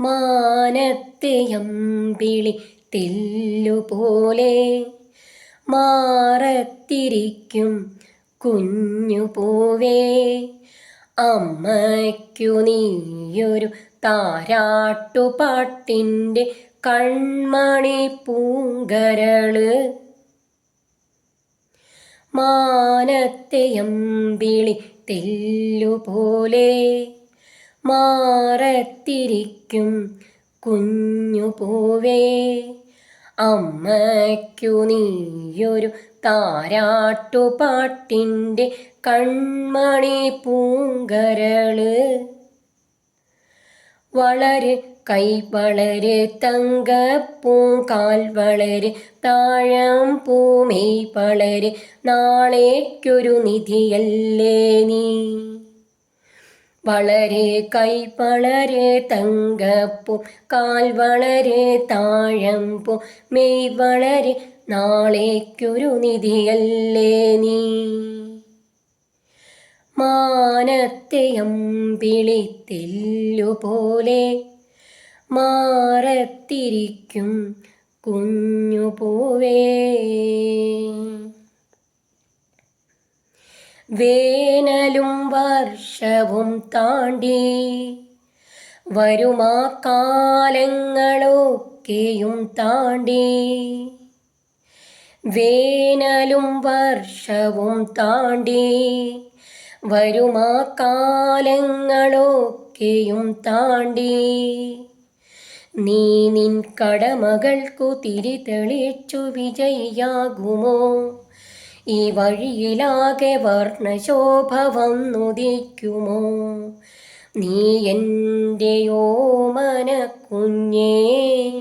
മാനത്തെ അമ്പിളി തെല്ലുപോലെ മാറത്തിരിക്കും കുഞ്ഞു പൂവേ. അമ്മയ്ക്കു നീയൊരു താരാട്ടുപാട്ടിന്റെ കൺമണി പൂങ്കരൾ. മാനത്തെയമ്പിളി തെല്ലുപോലെ മാറത്തിരിക്കും കുഞ്ഞു പൂവേ. അമ്മയ്ക്കു നീയൊരു താരാട്ടുപാട്ടിന്റെ കൺമണി പൂങ്കരൾ. വളര് കൈ വളര് തങ്കപ്പൂങ്കാൽ വളര് താഴം പൂമേ വളര്. നാളേക്കൊരു നിധിയല്ലേ നീ? വളരെ കൈ വളരെ തങ്കപ്പൂ കാൽ വളരെ താഴമ്പൂ മെയ് വളരെ നാളേക്കൊരു നിധിയല്ലേ നീ? മാനത്തെ അമ്പിളി തെല്ലുപോലെ മാറത്തിരിക്കും കുഞ്ഞു പൂവേ വേനലും വർഷവും താണ്ടി വരുമാ കാലങ്ങളൊക്കെയും താണ്ടി വേനലും വർഷവും താണ്ടി വരുമാ കാലങ്ങളൊക്കെയും താണ്ടി നീ നിൻ കടമകൾക്കു തിരി തെളിച്ചു വിജയിയാകുമോ? ഈ വഴിയിലാകെ വർണശോഭ വന്നുദിക്കുമോ? നീ എന്റെയോ മനക്കുഞ്ഞേ കുഞ്ഞേ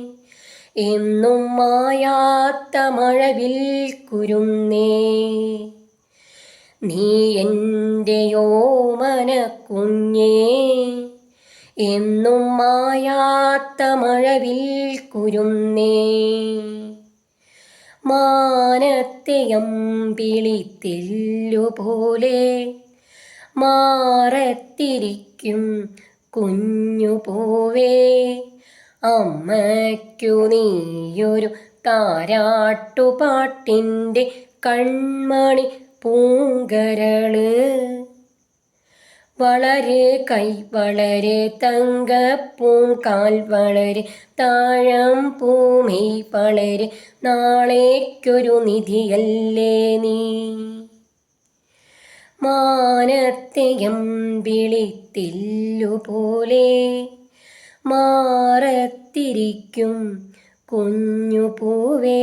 എന്നും മായാത്ത മഴവിൽ കുരുന്നേ. നീ എന്റെയോ മനക്കുഞ്ഞേ കുഞ്ഞേ എന്നും മായാത്ത മഴവിൽ കുരുന്നേ. മാനത്തെ അമ്പിളി തെല്ലുപോലെ മാറത്തിരിക്കും കുഞ്ഞു പോവേ അമ്മയ്ക്കു നീയൊരു താരാട്ടുപാട്ടിന്റെ കൺമണി പൂങ്കരൾ. വളരെ കൈ വളരെ തങ്കപ്പൂങ്കാൽ വളരെ താഴം പൂമി വളരെ നാളേക്കൊരു നിധിയല്ലേ നീ? മാനത്തെയം വിളിത്തില്ലുപോലെ മാറത്തിരിക്കും കുഞ്ഞു പൂവേ